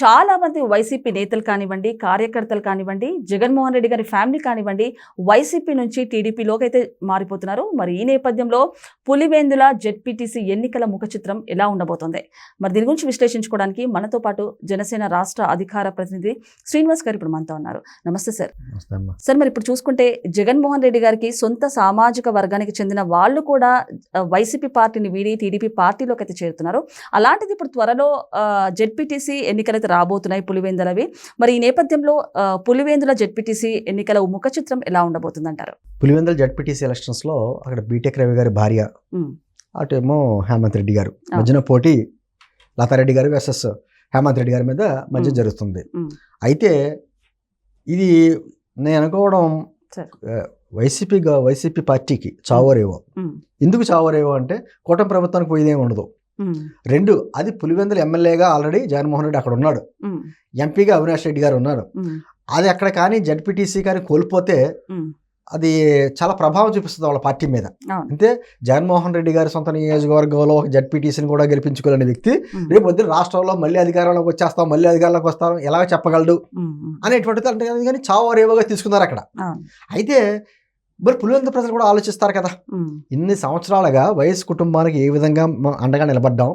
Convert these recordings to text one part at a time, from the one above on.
చాలా మంది వైసీపీ నేతలు కానివ్వండి కార్యకర్తలు కానివ్వండి జగన్మోహన్ రెడ్డి గారి ఫ్యామిలీ కానివ్వండి వైసీపీ నుంచి టీడీపీలోకి అయితే మారిపోతున్నారు. మరి ఈ నేపథ్యంలో పులివేందుల జెడ్పీటీసీ ఎన్నికల ముఖ చిత్రం ఎలా ఉండబోతోంది? మరి దీని గురించి విశ్లేషించుకోవడానికి మనతో పాటు జనసేన రాష్ట్ర అధికార ప్రతినిధి శ్రీనివాస్ గారు ఇప్పుడు మనతో ఉన్నారు. నమస్తే సార్. సార్ మరి ఇప్పుడు చూసుకుంటే జగన్మోహన్ రెడ్డి గారికి సొంత సామాజిక వర్గానికి చెందిన వాళ్ళు కూడా వైసీపీ పార్టీని వీడి టీడీపీ పార్టీలోకి అయితే చేరుతున్నారు. అలాంటిది ఇప్పుడు త్వరలో జెడ్పీటీసీ ఎన్నికలైతే రాబోతున్నాయి పులివెందులవి. మరి ఈ నేపథ్యంలో పులివెందుల జెడ్పీటీసీ ఎన్నికల ముఖ చిత్రం ఎలా ఉండబోతుందంటారు? పులివెందుల జడ్పీటీసీ ఎలక్షన్స్లో అక్కడ బీటెక్ రవి గారి భార్య అటేమో హేమంత్ రెడ్డి గారు. మధ్యన పోటీ లతారెడ్డి గారు వెసెస్ హేమంత్ రెడ్డి గారి మీద మధ్య. జరుగుతుంది. అయితే ఇది నేను అనుకోవడం వైసీపీ వైసీపీ పార్టీకి చావరేవో. ఎందుకు చావరేవో అంటే కూటమి ప్రభుత్వానికి పోయేదేమి ఉండదు. రెండు అది పులివెందుల ఎమ్మెల్యేగా ఆల్రెడీ జగన్మోహన్ రెడ్డి అక్కడ ఉన్నాడు. ఎంపీగా అవినాష్ రెడ్డి గారు ఉన్నారు. అది అక్కడ కానీ జడ్పీటీసీ కానీ కోల్పోతే అది చాలా ప్రభావం చూపిస్తుంది వాళ్ళ పార్టీ మీద. అంటే జగన్మోహన్ రెడ్డి గారి సొంత నియోజకవర్గంలో ఒక జడ్పీటీసీని కూడా గెలిపించుకోలేని వ్యక్తి. రేపు పొద్దున రాష్ట్రంలో మళ్ళీ అధికారంలోకి వచ్చేస్తాం మళ్ళీ అధికారంలోకి వస్తాం ఎలాగ చెప్పగలడు అనేటువంటిది అంటే కానీ- కానీ చావు రేవోగా తీసుకున్నారు అక్కడ. అయితే మరి పులివెందు ప్రజలు కూడా ఆలోచిస్తారు కదా. ఇన్ని సంవత్సరాలుగా వయసు కుటుంబానికి ఏ విధంగా అండగా నిలబడ్డాం.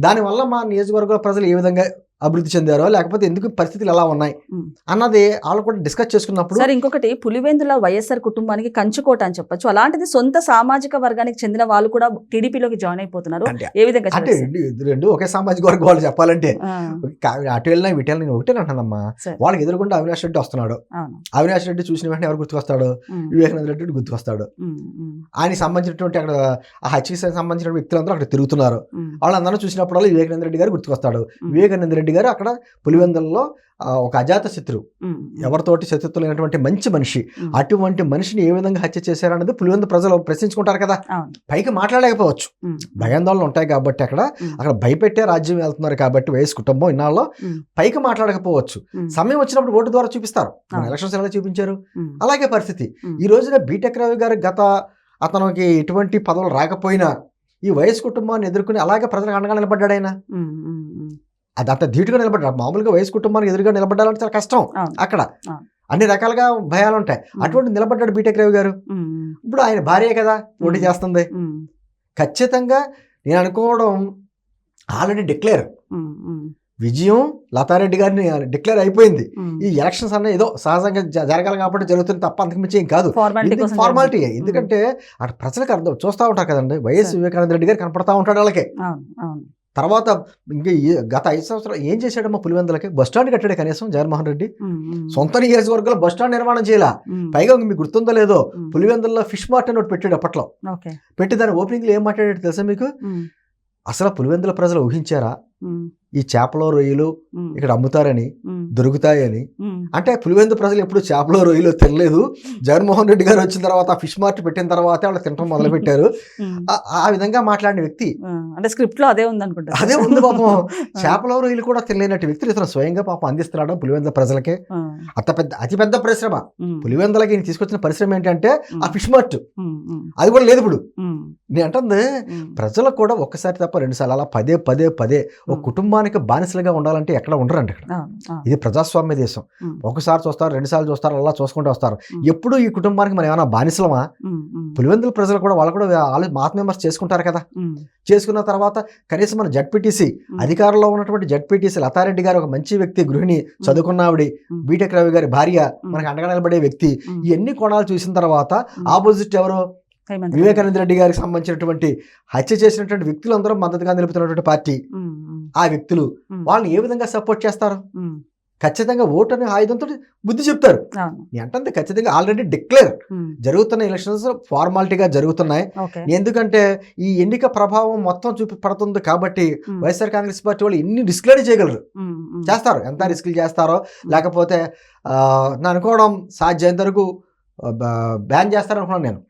దానివల్ల మా నియోజకవర్గ ప్రజలు ఏ విధంగా అభివృద్ధి చెందారో లేకపోతే ఎందుకు పరిస్థితులు ఎలా ఉన్నాయి. అన్నది వాళ్ళు కూడా డిస్కస్ చేసుకున్నప్పుడు సార్ ఇంకొకటి పులివెందుల వైఎస్ఆర్ కుటుంబానికి కంచుకోట అని చెప్పొచ్చు. అలాంటిది సొంత సామాజిక వర్గానికి చెందిన వాళ్ళు కూడా టీడీపీలోకి జాయిన్ అయిపోతున్నారు. ఏ విధంగా అంటే? రెండు ఒకే సామాజిక వర్గం వాళ్ళు చెప్పాలంటే. అటు వెళ్ళినా ఇటు వెళ్ళినా ఒకటే అంటానమ్మా. వాళ్ళకి ఎదురుకుండా అవినాష్ రెడ్డి వస్తున్నాడు. అవును. అవినాష్ రెడ్డి చూసిన వెంటనే ఎవరు గుర్తుకొస్తాడు? వివేకానంద రెడ్డి గుర్తుకొస్తాడు. ఆయనకి సంబంధించినటువంటి అక్కడ ఆ హత్యకి సంబంధించిన వ్యక్తులందరూ అక్కడ తిరుగుతున్నారు. వాళ్ళందరూ చూసినప్పుడల్లా వివేకానంద రెడ్డి గారు గుర్తుకొస్తాడు. వివేకానంద రెడ్డి గారు అక్కడ పులివెందులలో ఒక అజాత శత్రువు ఉమ్, ఎవరితోటి శత్రుత్వం లేనటువంటి మంచి మనిషి. అటువంటి మనిషిని ఏ విధంగా హత్య చేశారన్నది పులివెందు ప్రజలు ప్రశ్నించుకుంటారు కదా. పైకి మాట్లాడలేకపోవచ్చు. భయాందోళనలు ఉంటాయి కాబట్టి అక్కడ. అక్కడ భయపెట్టే రాజ్యం వెళ్తున్నారు కాబట్టి వయసు కుటుంబం ఇన్నాళ్ళు ఉమ్, పైకి మాట్లాడకపోవచ్చు. సమయం వచ్చినప్పుడు ఓటు ద్వారా చూపిస్తారు. ఎలక్షన్స్ ఎలా చూపించారు? అలాగే పరిస్థితి. ఈ రోజున బీటెక్ రవి గారు గత అతనికి ఎటువంటి పదవులు రాకపోయినా ఈ వయసు కుటుంబాన్ని ఎదుర్కొని అలాగే ప్రజలకు అండగా నిలబడ్డాడు ఆయన. అది అంత ధీటుగా నిలబడ్డాడు మామూలుగా వయసు కుటుంబానికి ఎదురుగా నిలబడాలంటే చాలా కష్టం. అక్కడ. అన్ని రకాలుగా భయాలు ఉంటాయి అటువంటి నిలబడ్డాడు బీటెక్ రవి గారు. ఇప్పుడు ఆయన భార్య కదా పోటీ. చేస్తుంది. ఖచ్చితంగా నేను అనుకోవడం ఆల్రెడీ డిక్లేర్. విజయం లతారెడ్డి గారిని డిక్లేర్ అయిపోయింది. ఈ ఎలక్షన్స్ అన్న ఏదో సహజంగా జరగాలి కాబట్టి జరుగుతుంది తప్ప అంతకుమించి ఏం కాదు. ఫార్మాలిటీ. ఎందుకంటే అటు ప్రజలకు అర్థం చూస్తూ ఉంటారు కదండి. వైఎస్. వివేకానంద రెడ్డి గారు కనపడతా ఉంటాడు వాళ్ళకి. తర్వాత ఇంకా గత ఐదు సంవత్సరాలు ఏం చేశాడమ్మా పులివెందులకి? బస్ స్టాండ్ కట్టాడు కనీసం జగన్మోహన్ రెడ్డి. సొంత నియోజకవర్గంలో బస్ స్టాండ్ నిర్మాణం చేయాల? పైగా మీకు గుర్తుందో లేదో పులివెందుల్లో ఫిష్ మార్ట్ అని ఒకటి పెట్టాడు అప్పట్లో. పెట్టి దాని ఓపెనింగ్లో ఏం మాట్లాడాడు తెలుసా మీకు? అసలు పులివెందుల ప్రజలు ఊహించారా? ఈ చేపలో రొయ్యలు ఇక్కడ అమ్ముతారని దొరుకుతాయని అంటే పులివెందు ప్రజలు ఎప్పుడు చేపలో రొయ్యలు తినలేదు. జగన్మోహన్ రెడ్డి గారు వచ్చిన తర్వాత ఆ ఫిష్ మార్ట్ పెట్టిన తర్వాత వాళ్ళు తినడం మొదలు పెట్టారు ఆ- విధంగా మాట్లాడిన వ్యక్తి. అంటే స్క్రిప్ట్లో అదే ఉంది అనుకుంటా అదే ఉంది పాపం. చేపల రొయ్యలు కూడా తినలేనట్టు వ్యక్తులు ఇతను స్వయంగా పాపం అందిస్తున్నాడు పులివెందుల ప్రజలకే. అంత పెద్ద అతి పెద్ద పరిశ్రమ. పులివెందులకి తీసుకొచ్చిన పరిశ్రమ ఏంటంటే ఆ ఫిష్ మార్ట్. అది కూడా లేదు ఇప్పుడు. నేను అంటుంది ప్రజలకు కూడా ఒక్కసారి తప్ప రెండు సార్లు అలా పదే పదే పదే ఒక కుటుంబానికి బానిసలుగా ఉండాలంటే ఎక్కడ ఉండరండి ఇక్కడ. ఇది ప్రజాస్వామ్య దేశం. ఒకసారి చూస్తారు రెండు సార్లు చూస్తారు అలా చూసుకుంటూ వస్తారు. ఎప్పుడు ఈ కుటుంబానికి మనం ఏమైనా బానిసలమా? పులివెందుల ప్రజలు కూడా వాళ్ళు కూడా ఆత్మవిమర్శ చేసుకుంటారు కదా. చేసుకున్న తర్వాత కనీసం మన జడ్పీటీసీ అధికారంలో ఉన్నటువంటి జడ్పీటీసీ లతారెడ్డి గారు ఒక మంచి వ్యక్తి గృహిణి చదువుకున్న ఆవిడ మ్. బీటెక్ రవి గారి భార్య మనకు అండగా నిలబడే వ్యక్తి. ఇవన్నీ కోణాలు చూసిన తర్వాత ఆపోజిట్ ఎవరు? వివేకానంద రెడ్డి గారికి సంబంధించినటువంటి హత్య చేసినటువంటి వ్యక్తులందరూ మద్దతుగా నిలుపుతున్నటువంటి పార్టీ. ఆ వ్యక్తులు వాళ్ళని ఏ విధంగా సపోర్ట్ చేస్తారు? ఖచ్చితంగా ఓటు అనే ఆయుధంతో బుద్ధి చెప్తారు. నేను అంటే ఖచ్చితంగా ఆల్రెడీ డిక్లేర్ జరుగుతున్న ఎలక్షన్స్ ఫార్మాలిటీగా జరుగుతున్నాయి. ఎందుకంటే ఈ ఎన్నిక ప్రభావం మొత్తం చూపి పడుతుంది కాబట్టి వైఎస్ఆర్ కాంగ్రెస్ పార్టీ వాళ్ళు ఎన్ని రిస్క్లైనా చేయగలరు? చేస్తారు. ఎంత రిస్క్లు చేస్తారో లేకపోతే ఆ, నా అనుకోవడం సాధ్యమైనంత వరకు బ్యాన్ చేస్తారనుకున్నాను నేను.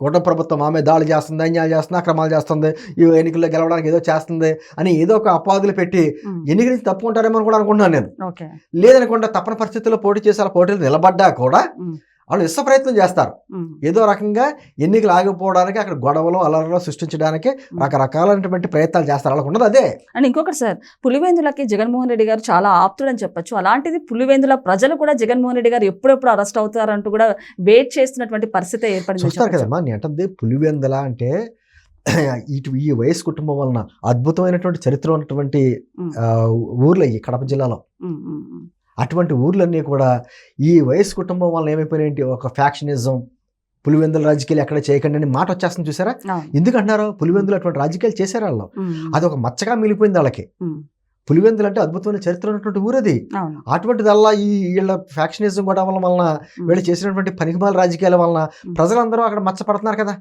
కూటమి ప్రభుత్వం ఆమె దాడి చేస్తుంది అన్యాయాలు చేస్తుంది అక్రమాలు చేస్తుంది ఈ ఎన్నికల్లో గెలవడానికి ఏదో చేస్తుంది అని ఏదో ఒక అపాదులు పెట్టి ఎన్నిక నుంచి తప్పుకుంటారేమో అని కూడా అనుకుంటున్నాను నేను. లేదనుకుంటే తప్పని పరిస్థితుల్లో పోటీ చేసి పోటీలు నిలబడ్డా కూడా వాళ్ళు ఇష్ట ప్రయత్నం చేస్తారు. ఏదో రకంగా ఎన్నికలు ఆగిపోవడానికి అక్కడ గొడవలు అలర్లు సృష్టించడానికి రకరకాలైనటువంటి ప్రయత్నాలు చేస్తారు. వాళ్ళకు ఉన్నది అదే. అండ్ ఇంకొకటి సార్ పులివెందులకి జగన్మోహన్ రెడ్డి గారు చాలా ఆప్తుడని చెప్పొచ్చు. అలాంటిది పులివెందుల ప్రజలు కూడా జగన్మోహన్ రెడ్డి గారు ఎప్పుడెప్పుడు అరెస్ట్ అవుతారంటూ కూడా వెయిట్ చేస్తున్నటువంటి పరిస్థితి ఏర్పడింది. చూస్తారు కదమ్మా నేను అంటుంది పులివెందల అంటే ఇటు ఈ వయసు కుటుంబం వలన అద్భుతమైనటువంటి చరిత్ర ఉన్నటువంటి ఊర్లు ఈ కడప జిల్లాలో. అటువంటి ఊర్లన్నీ కూడా ఈ వయసు కుటుంబం వలన ఏమైపోయినాయంటే ఒక ఫ్యాక్షనిజం పులివెందుల రాజకీయాలు ఎక్కడ చేయకండి అని మాట వచ్చేస్తుంది చూసారా? ఎందుకు అంటున్నారు పులివెందులు అటువంటి రాజకీయాలు చేశారు వాళ్ళు. అది ఒక మచ్చగా మిగిలిపోయింది వాళ్ళకి. పులివెందులు అంటే అద్భుతమైన చరిత్ర ఉన్నటువంటి ఊరది అటువంటిదల్లా ఈ వీళ్ళ ఫ్యాక్షనిజం కూడా వల్ల వలన వీళ్ళు చేసినటువంటి పనికిమాల రాజకీయాల వలన ప్రజలందరూ అక్కడ మచ్చపడుతున్నారు కదా.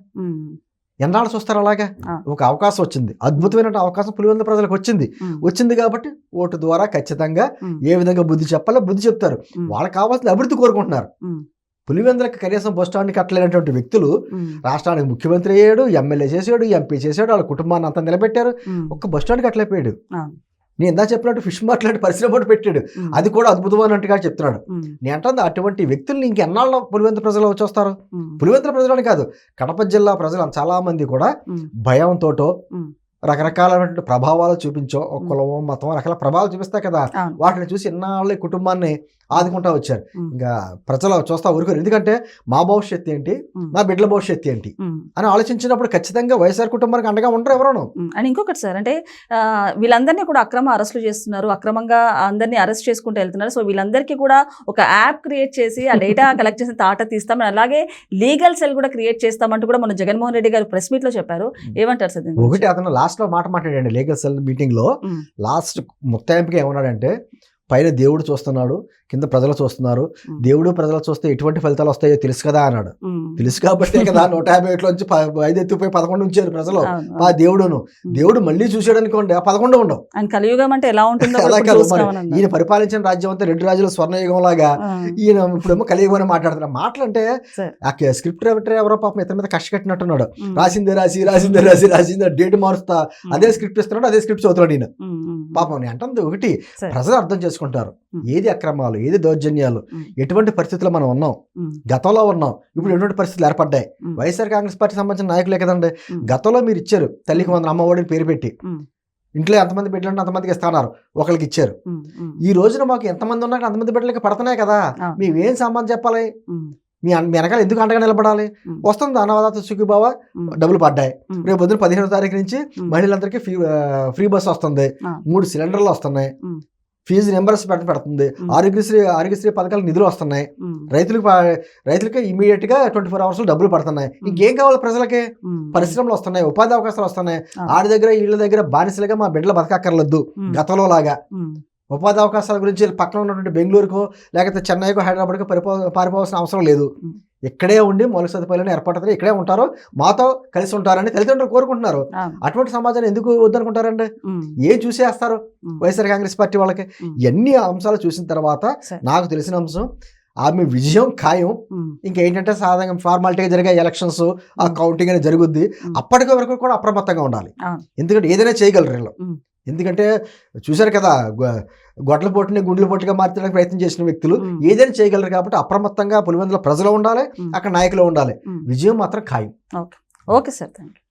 ఎన్నాళ్ళు చూస్తారు అలాగా. ఒక అవకాశం వచ్చింది. అద్భుతమైన అవకాశం పులివెందుల ప్రజలకు వచ్చింది. వచ్చింది కాబట్టి ఓటు ద్వారా ఖచ్చితంగా ఏ విధంగా బుద్ధి చెప్పాలో బుద్ధి చెప్తారు. వాళ్ళకి కావాల్సిన అభివృద్ధి కోరుకుంటున్నారు. పులివెందులకు కనీసం బస్ స్టాండ్ కట్టలేనటువంటి వ్యక్తులు రాష్ట్రానికి ముఖ్యమంత్రి అయ్యాడు ఎమ్మెల్యే చేసాడు ఎంపీ చేసాడు వాళ్ళ కుటుంబాన్ని అంతా నిలబెట్టారు. ఒక్క బస్ స్టాండ్ కట్టలేకపోయాడు. నేను ఇందా చెప్పినట్టు ఫిష్ మార్కెట్ పరిశ్రమ ఒకటి పెట్టాడు. అది కూడా అద్భుతమైనట్టుగా చెప్తున్నాడు. నేను అంటుంది? అటువంటి వ్యక్తుల్ని ఇంకెన్నాళ్ళు పులివెందుల ప్రజలు వచ్చేస్తారు? ఉమ్, పులివెందుల ప్రజలని కాదు కడప జిల్లా ప్రజలు చాలా మంది కూడా భయంతోటో. రకరకాలైనటువంటి ప్రభావాలు చూపించో ఒక కులమో మతం రకాల ప్రభావాలు చూపిస్తాయి కదా. వాటిని చూసి ఎన్నాళ్ళు కుటుంబాన్ని ఆదుకుంటా వచ్చారు. ఇంకా ప్రజలు చూస్తా ఊరుకోరు. ఎందుకంటే మా భవిష్యత్తు ఏంటి? మా బిడ్డల భవిష్యత్తు ఏంటి. అని ఆలోచించినప్పుడు ఖచ్చితంగా వైఎస్ఆర్ కుటుంబానికి అండగా ఉండరు ఎవరును. అండ్ ఇంకొకటి సార్ అంటే వీళ్ళందరినీ కూడా అక్రమ అరెస్టులు చేస్తున్నారు. అక్రమంగా అందరినీ అరెస్ట్ చేసుకుంటూ వెళ్తున్నారు. సో వీళ్ళందరికీ కూడా ఒక యాప్ క్రియేట్ చేసి ఆ డేటా కలెక్ట్ చేసిన తాట తీస్తాం. అలాగే లీగల్ సెల్ కూడా క్రియేట్ చేస్తామంటూ కూడా మన జగన్మోహన్ రెడ్డి గారు ప్రెస్ మీట్లో చెప్పారు ఏమంటారు సార్? ఒకటి అతను లాస్ట్లో మాట మాట్లాడాడు లీగల్ సెల్ మీటింగ్లో లాస్ట్ ముక్తాయింపుగా ఏమన్నాడంటే పైన దేవుడు చూస్తున్నాడు కింద ప్రజలు చూస్తున్నారు. దేవుడు ప్రజలు చూస్తే ఎటువంటి ఫలితాలు వస్తాయో తెలుసు కదా అన్నాడు. తెలుసు కాబట్టే కదా నూట యాభై ఒకటి నుంచి ప- ఐదు ఎత్తుపోయి పదకొండు ఉంచారు ప్రజలు. ఆ. దేవుడును. దేవుడు మళ్ళీ చూసాడు అనుకోండి ఆ పదకొండు ఉండవు. కలియుగం అంటే ఎలా ఉంటుందో. ఈయన పరిపాలించిన రాజ్యం అంతా రెండు రాజుల స్వర్ణయుగం లాగా. ఈయన ఇప్పుడేమో కలియుగం అని మాట్లాడుతున్నారు. మాటలు అంటే సరే. ఆ స్క్రిప్ట్ రైటర్ ఎవరో పాపం ఇతని మీద కష్ట కట్టినట్టున్నాడు. ఉమ్, రాసిందే రాసి రాసిందే రాసి రాసిందే డేట్ మారుస్తా. అదే స్క్రిప్ట్ ఇస్తున్నాడు అదే స్క్రిప్ట్ చదువుతున్నాడు ఈయన. పాపం నేను అంటుంది ఒకటి. ప్రజలు అర్థం చేసుకుంటారు. ఏది అక్రమాలు ఏది దౌర్జన్యాలు. ఎటువంటి పరిస్థితుల్లో మనం ఉన్నాం? గతంలో ఉన్నాం. ఇప్పుడు ఎటువంటి పరిస్థితులు ఏర్పడ్డాయి? వైఎస్ఆర్ కాంగ్రెస్ పార్టీ సంబంధించిన నాయకులే కదండి. గతంలో మీరు ఇచ్చారు తల్లికి వందన అమ్మఒడిని పేరు పెట్టి. ఇంట్లో ఎంతమంది బిడ్డలు అంతమందికి ఇస్తున్నారు ఒకరికి ఇచ్చారు. ఈ రోజున మాకు ఎంతమంది ఉన్నా అంతమంది బిడ్డలకి పడుతున్నాయి కదా. మేమేం సమాధానం చెప్పాలి? మీ వెనకాల ఎందుకు అండగా నిలబడాలి? వస్తుంది అన్నదాత సుఖీబావ ఉమ్, డబ్బులు పడ్డాయి. రేపు పొద్దున పదిహేనో తారీఖు నుంచి మహిళలందరికీ ఫ్రీ ఫ్రీ బస్ వస్తుంది. మూడు సిలిండర్లు వస్తున్నాయి. ఫీజు నెంబర్స్ పెట్ట పెడుతుంది. ఆరోగ్యశ్రీ ఆరోగ్యశ్రీ పథకాలకు నిధులు వస్తున్నాయి. రైతులకు రైతులకి ఇమీడియట్గా ట్వంటీ ఫోర్ అవర్స్ డబ్బులు పడుతున్నాయి. ఇంకేం కావాలి ప్రజలకి? పరిశ్రమలు వస్తున్నాయి ఉపాధి అవకాశాలు వస్తున్నాయి. ఆడి దగ్గర వీళ్ళ దగ్గర బానిసలుగా మా బిడ్డలు బతకక్కర్లేదు. గతంలో లాగా. ఉపాధి అవకాశాల గురించి పక్కన ఉన్నటువంటి బెంగళూరుకో లేకపోతే చెన్నైకో హైదరాబాద్కో పరిపో పారిపోవాల్సిన అవసరం లేదు. ఇక్కడే ఉండి మౌలిక సదుపాయాలను ఏర్పడుతుంది ఇక్కడే ఉంటారు మాతో కలిసి ఉంటారని తల్లిదండ్రులు కోరుకుంటున్నారు. అటువంటి సమాజాన్ని ఎందుకు వద్దనుకుంటారండి ఏం చూసేస్తారు వైఎస్ఆర్ కాంగ్రెస్ పార్టీ వాళ్ళకి. ఎన్ని అంశాలు చూసిన తర్వాత. నాకు తెలిసిన అంశం ఆమె విజయం ఖాయం ఇంకేంటంటే సాధారణంగా ఫార్మాలిటీగా జరిగే ఎలక్షన్స్ ఆ కౌంటింగ్ అనేది జరుగుద్ది ఉమ్. అప్పటికి వరకు కూడా అప్రమత్తంగా ఉండాలి. ఎందుకంటే ఏదైనా చేయగలరు వీళ్ళు. ఎందుకంటే చూశారు కదా గొడ్ల పోటుని గుండెల పోటుగా మార్చడానికి ప్రయత్నం చేసిన వ్యక్తులు. ఏదైనా చేయగలరు కాబట్టి అప్రమత్తంగా పులివెందుల ప్రజలు ఉండాలి. అక్కడ నాయకులు ఉండాలి. విజయం మాత్రం ఖాయం ఓకే సార్ థ్యాంక్ యూ